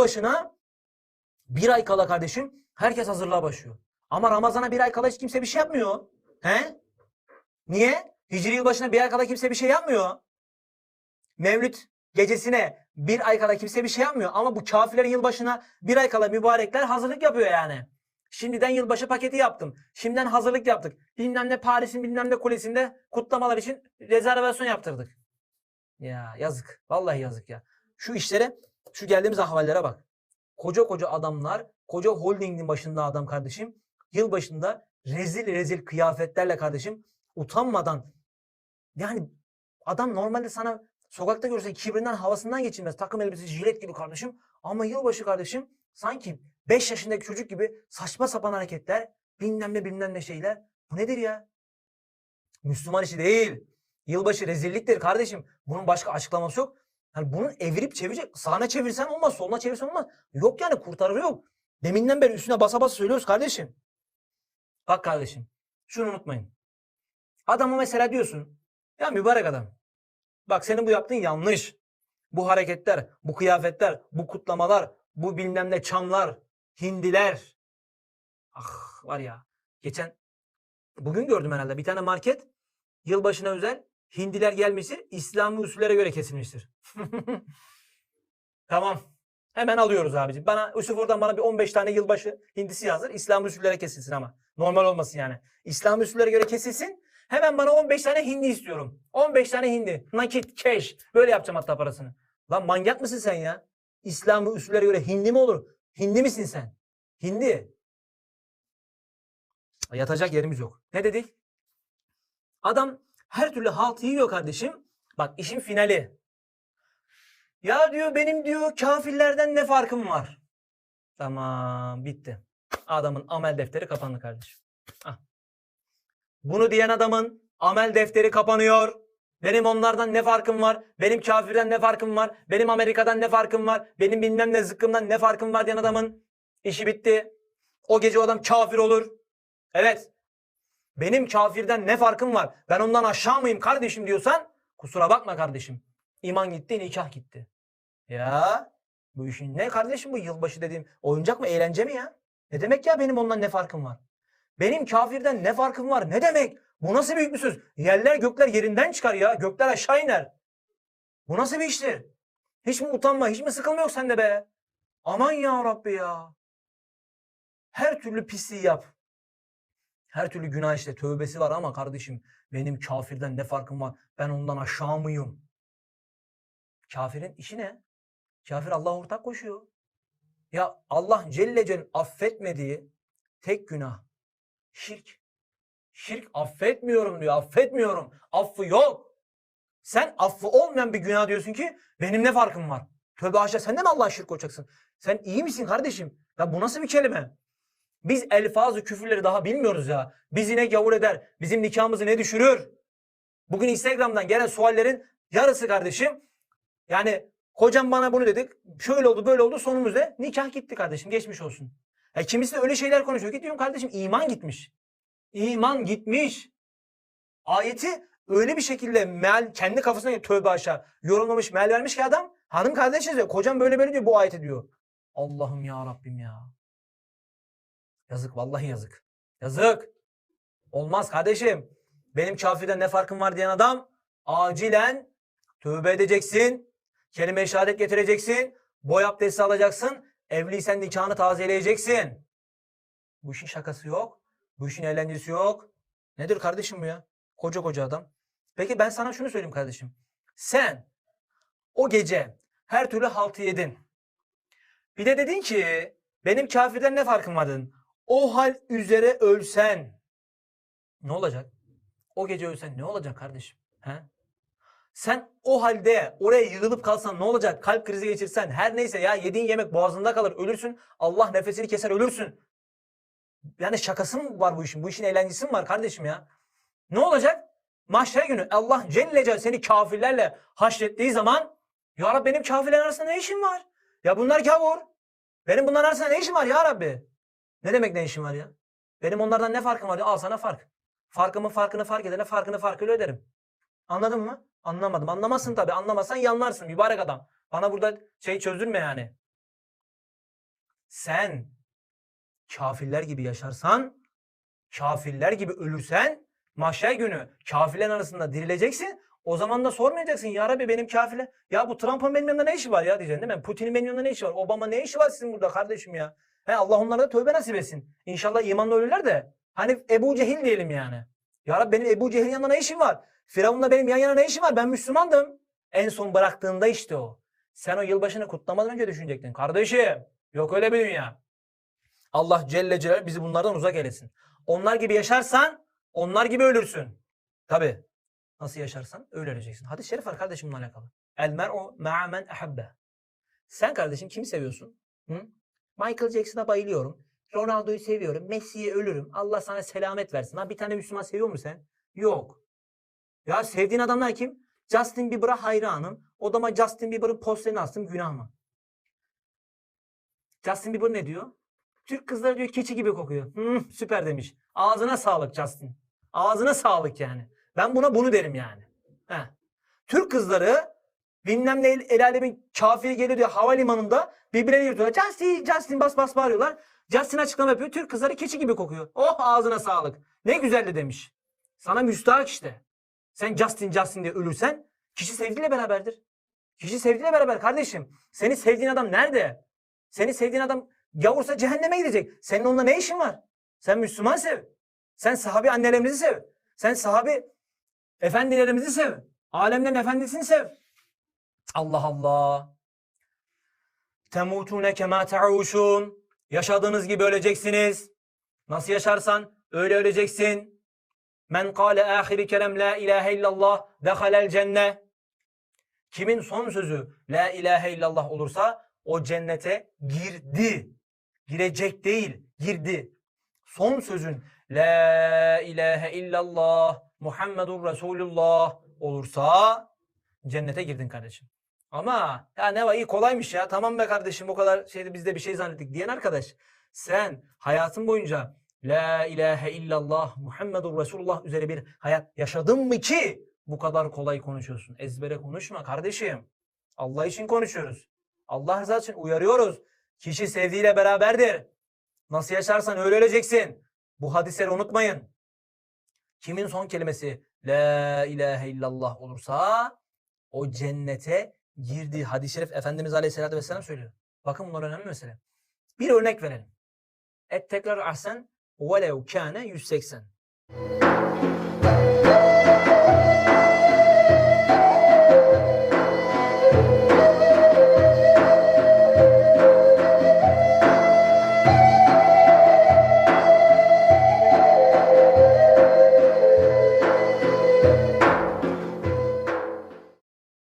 yılbaşına bir ay kala kardeşim herkes hazırlığa başlıyor. Ama Ramazan'a bir ay kala hiç kimse bir şey yapmıyor. He? Niye? Hicri yılbaşına bir ay kala kimse bir şey yapmıyor. Mevlüt gecesine bir ay kala kimse bir şey yapmıyor. Ama bu kafirlerin yılbaşına bir ay kala mübarekler hazırlık yapıyor yani. Şimdiden yılbaşı paketi yaptım. Şimdiden hazırlık yaptık. Bilmem ne Paris'in bilmem ne kulesinde kutlamalar için rezervasyon yaptırdık. Ya yazık. Vallahi yazık ya. Şu işlere, şu geldiğimiz ahvallere bak. Koca koca adamlar, koca holdingin başında adam kardeşim. Yılbaşında rezil rezil kıyafetlerle kardeşim utanmadan yani adam normalde sana sokakta görse kibrinden havasından geçilmez. Takım elbisesi jilet gibi kardeşim. Ama yılbaşı kardeşim sanki 5 yaşındaki çocuk gibi saçma sapan hareketler, bilmem ne bilmem ne şeyler. Bu nedir ya? Müslüman işi değil. Yılbaşı rezilliktir kardeşim. Bunun başka açıklaması yok. Yani bunun evirip çevirecek. Sağına çevirsen olmaz, soluna çevirsen olmaz. Yok yani kurtarır yok. Deminden beri üstüne basa basa söylüyoruz kardeşim. Bak kardeşim. Şunu unutmayın. Adamı mesela diyorsun. Ya mübarek adam. Bak senin bu yaptığın yanlış. Bu hareketler, bu kıyafetler, bu kutlamalar, bu bilmem ne çamlar, hindiler. Ah var ya. Geçen bugün gördüm herhalde bir tane market yılbaşına özel hindiler gelmiştir. İslami usullere göre kesilmiştir. tamam. Hemen alıyoruz abicim. Bana Yusuf oradan bana bir 15 tane yılbaşı hindisi yazdır. İslam usullere kesilsin ama. Normal olmasın yani. İslam usullere göre kesilsin. Hemen bana 15 tane hindi istiyorum. 15 tane hindi. Nakit, cash. Böyle yapacağım hatta parasını. Lan manyak mısın sen ya? İslami usullere göre hindi mi olur? Hindi misin sen? Hindi. Yatacak yerimiz yok. Ne dedik? Adam her türlü halt yiyor kardeşim. Bak işin finali. Ya diyor benim diyor kafirlerden ne farkım var? Tamam bitti. Adamın amel defteri kapandı kardeşim. Ah. Bunu diyen adamın amel defteri kapanıyor. Benim onlardan ne farkım var? Benim kafirden ne farkım var? Benim Amerika'dan ne farkım var? Benim bilmem ne zıkkımdan ne farkım var diyen adamın işi bitti. O gece o adam kafir olur. Evet. Benim kafirden ne farkım var? Ben ondan aşağı mıyım kardeşim diyorsan kusura bakma kardeşim. İman gitti, nikah gitti. Ya bu işin ne kardeşim bu yılbaşı dediğim oyuncak mı eğlence mi ya? Ne demek ya benim ondan ne farkım var? Benim kafirden ne farkım var? Ne demek? Bu nasıl büyük bir söz? Yerler gökler yerinden çıkar ya. Gökler aşağı iner. Bu nasıl bir iştir? Hiç mi utanma, hiç mi sıkılma yok sende be? Aman ya Rabbi ya. Her türlü pisliği yap. Her türlü günah işte tövbesi var ama kardeşim benim kafirden ne farkım var? Ben ondan aşağı mıyım? Kafirin işi ne? Kafir Allah'a ortak koşuyor. Ya Allah Celle Celle affetmediği tek günah şirk. Şirk affetmiyorum diyor. Affetmiyorum. Affı yok. Sen affı olmayan bir günah diyorsun ki benim ne farkım var? Tövbe haşa sen de mi Allah'a şirk koşacaksın? Sen iyi misin kardeşim? Ya bu nasıl bir kelime? Biz elfazı küfürleri daha bilmiyoruz ya. Bizi ne gavur eder? Bizim nikahımızı ne düşürür? Bugün Instagram'dan gelen suallerin yarısı kardeşim. Yani kocam bana bunu dedik. Şöyle oldu böyle oldu sonumuz ne? Nikah gitti kardeşim geçmiş olsun. E kimisi de öyle şeyler konuşuyor ki diyorum kardeşim iman gitmiş. İman gitmiş. Ayeti öyle bir şekilde meal kendi kafasına tövbe aşağı yorumlamış meal vermiş ki adam hanım kardeşiniz diyor. Kocam böyle böyle diyor bu ayeti diyor. Allah'ım ya Rabbim ya. Yazık vallahi yazık. Yazık. Olmaz kardeşim. Benim kafirden ne farkım var diyen adam acilen tövbe edeceksin. Kelime-i şehadet getireceksin. Boy abdesti alacaksın. Evliysen nikahını tazeleyeceksin. Bu işin şakası yok. Bu işin eğlencesi yok. Nedir kardeşim bu ya? Koca koca adam. Peki ben sana şunu söyleyeyim kardeşim. Sen o gece her türlü haltı yedin. Bir de dedin ki benim kafirden ne farkım var dedin. O hal üzere ölsen ne olacak? O gece ölsen ne olacak kardeşim? He? Sen o halde oraya yığılıp kalsan ne olacak? Kalp krizi geçirsen her neyse ya yediğin yemek boğazında kalır ölürsün. Allah nefesini keser ölürsün. Yani şakası mı var bu işin? Bu işin eğlencesi mi var kardeşim ya? Ne olacak? Mahşer günü Allah Celle Celle seni kafirlerle haşrettiği zaman Ya Rabbi benim kafirlerin arasında ne işim var? Ya bunlar kavur. Benim bunların arasında ne işim var ya Rabbi? Ne demek ne işim var ya? Benim onlardan ne farkım var? Ya, al sana fark. Farkımın farkını fark edene farkını farkıyla öderim. Anladın mı? Anlamadım. Anlamazsın tabii. Anlamazsan yanlarsın mübarek adam. Bana burada şey çözdürme yani. sen kafirler gibi yaşarsan, kafirler gibi ölürsen, mahşer günü kafirlerin arasında dirileceksin. O zaman da sormayacaksın ya Rabbi benim kafirler. Ya bu Trump'ın benim yanımda ne işi var ya diyeceksin değil mi? Putin'in benim yanımda ne işi var? Obama ne işi var sizin burada kardeşim ya? He, Allah onlara da tövbe nasip etsin. İnşallah imanla ölürler de. Hani Ebu Cehil diyelim yani. Ya Rabbi benim Ebu Cehil'in yanında ne işim var? Firavun'la benim yan yana ne işim var? Ben Müslümandım. En son bıraktığında işte o. Sen o yılbaşını kutlamadan önce düşünecektin. Kardeşim yok öyle bir dünya. Allah Celle Celaluhu bizi bunlardan uzak eylesin. Onlar gibi yaşarsan onlar gibi ölürsün. Tabi. Nasıl yaşarsan öyle öleceksin. Hadis-i şerif var kardeşim bununla alakalı. El mer'u ma'a men ehabbe. Sen kardeşim kimi seviyorsun? Hı? Michael Jackson'a bayılıyorum. Ronaldo'yu seviyorum. Messi'ye ölürüm. Allah sana selamet versin. Ha bir tane Müslüman seviyor musun sen? Yok. Ya sevdiğin adamlar kim? Justin Bieber'a hayranım. Odama Justin Bieber'ın posterini astım. Günah mı? Justin Bieber ne diyor? Türk kızları diyor keçi gibi kokuyor. Hı, süper demiş. Ağzına sağlık Justin. Ağzına sağlık yani. Ben buna bunu derim yani. Heh. Türk kızları bilmem ne el, el alemin kafiri geliyor diyor havalimanında birbirlerine yürütüyorlar. Justin, Justin bas bas bağırıyorlar. Justin açıklama yapıyor. Türk kızları keçi gibi kokuyor. Oh ağzına sağlık. Ne güzeldi demiş. Sana müstahak işte. Sen Justin Justin diye ölürsen kişi sevdiğiyle beraberdir. Kişi sevdiğiyle beraber kardeşim. Seni sevdiğin adam nerede? Seni sevdiğin adam gavursa cehenneme gidecek. Senin onunla ne işin var? Sen Müslüman sev. Sen sahabi annelerimizi sev. Sen sahabi efendilerimizi sev. Alemlerin efendisini sev. Allah Allah. Temutune kema te'uşun. Yaşadığınız gibi öleceksiniz. Nasıl yaşarsan öyle öleceksin. Men kâle âhiri kelem la ilahe illallah dehalel cenne. Kimin son sözü la ilahe illallah olursa o cennete girdi. Girecek değil, girdi. Son sözün la ilahe illallah Muhammedur Resulullah olursa cennete girdin kardeşim. Ama ya ne var iyi kolaymış ya. Tamam be kardeşim o kadar şeyde biz de bir şey zannettik diyen arkadaş. Sen hayatın boyunca La ilahe illallah Muhammedur Resulullah üzere bir hayat yaşadın mı ki bu kadar kolay konuşuyorsun? Ezbere konuşma kardeşim. Allah için konuşuyoruz. Allah rızası için uyarıyoruz. Kişi sevdiğiyle beraberdir. Nasıl yaşarsan öyle öleceksin. Bu hadisleri unutmayın. Kimin son kelimesi La ilahe illallah olursa o cennete girdi. Hadis-i şerif Efendimiz Aleyhisselatü Vesselam söylüyor. Bakın bunlar önemli mesele. Bir örnek verelim. Et tekrar ahsen velev kâne 180.